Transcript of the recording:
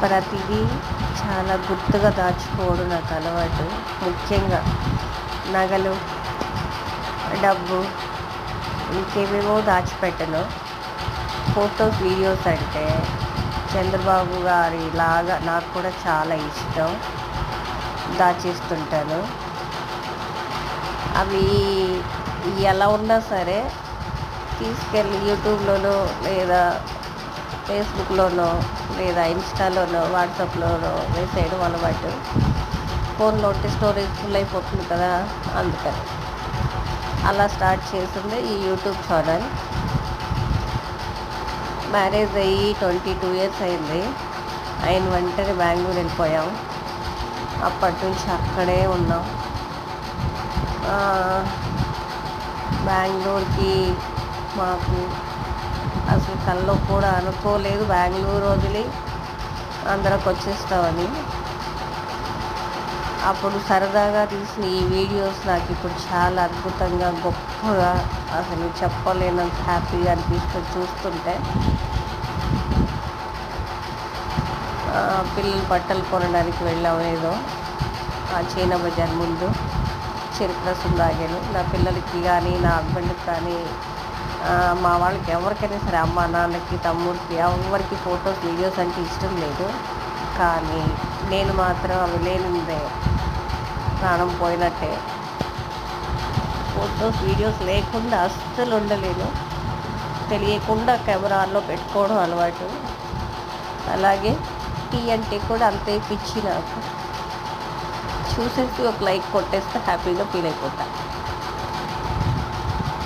ప్రతిదీ చాలా గుర్తుగా దాచుకోవడం నాకు అలవాటు. ముఖ్యంగా నగలు డబ్బు ఇంకేమేమో దాచిపెట్టను. ఫొటోస్ వీడియోస్ అంటే చంద్రబాబు గారి లాగా నాకు కూడా చాలా ఇష్టం. దాచేస్తుంటాను. అవి ఎలా ఉన్నా సరే తీసుకెళ్ళి యూట్యూబ్లోనో లేదా ఫేస్బుక్లోనో లేదా ఇన్స్టాలోనో వాట్సాప్లోనో వేసేయడం అలవాటు. ఫోన్లో ఉంటే స్టోరేజ్ ఫుల్ అయిపోతుంది కదా అందుకని. అలా స్టార్ట్ చేసింది ఈ యూట్యూబ్ ఛానల్. మ్యారేజ్ అయ్యి ట్వంటీ టూ ఇయర్స్ అయింది. ఆయన వెంటనే బెంగళూరు వెళ్ళిపోయాం. అప్పటి నుంచి అక్కడే ఉన్నాం. బెంగళూరుకి మాకు కల్లో కూడా అనుకోలేదు. బెంగళూరు వదిలి అందరికి వచ్చేస్తామని అప్పుడు సరదాగా తీసిన ఈ వీడియోస్ నాకు ఇప్పుడు చాలా అద్భుతంగా గొప్పగా అసలు చెప్పలేనంత హ్యాపీగా అనిపిస్తుంది చూస్తుంటే. పిల్లలు బట్టలు కొనడానికి వెళ్ళాం ఏదో. ఆ చైనా బజార్ ముందు. చరిత్ర సుందాగాను నా పిల్లలకి కానీ నా హస్బెండ్కి కానీ మా వాళ్ళకి ఎవరికైనా సరే అమ్మ నాన్నకి తమ్ముడికి ఎవరికి ఫొటోస్ వీడియోస్ అంటే ఇష్టం లేదు. కానీ నేను మాత్రం అవి లేనిదే ప్రాణం పోయినట్టే. ఫొటోస్ వీడియోస్ లేకుండా అస్సలు ఉండలేను. తెలియకుండా కెమెరాల్లో పెట్టుకోవడం అలవాటు. అలాగే టీ అంటే కూడా అంతే పిచ్చి నాకు. చూసేసి ఒక లైక్ కొట్టేస్తే హ్యాపీగా ఫీల్ అయిపోతాను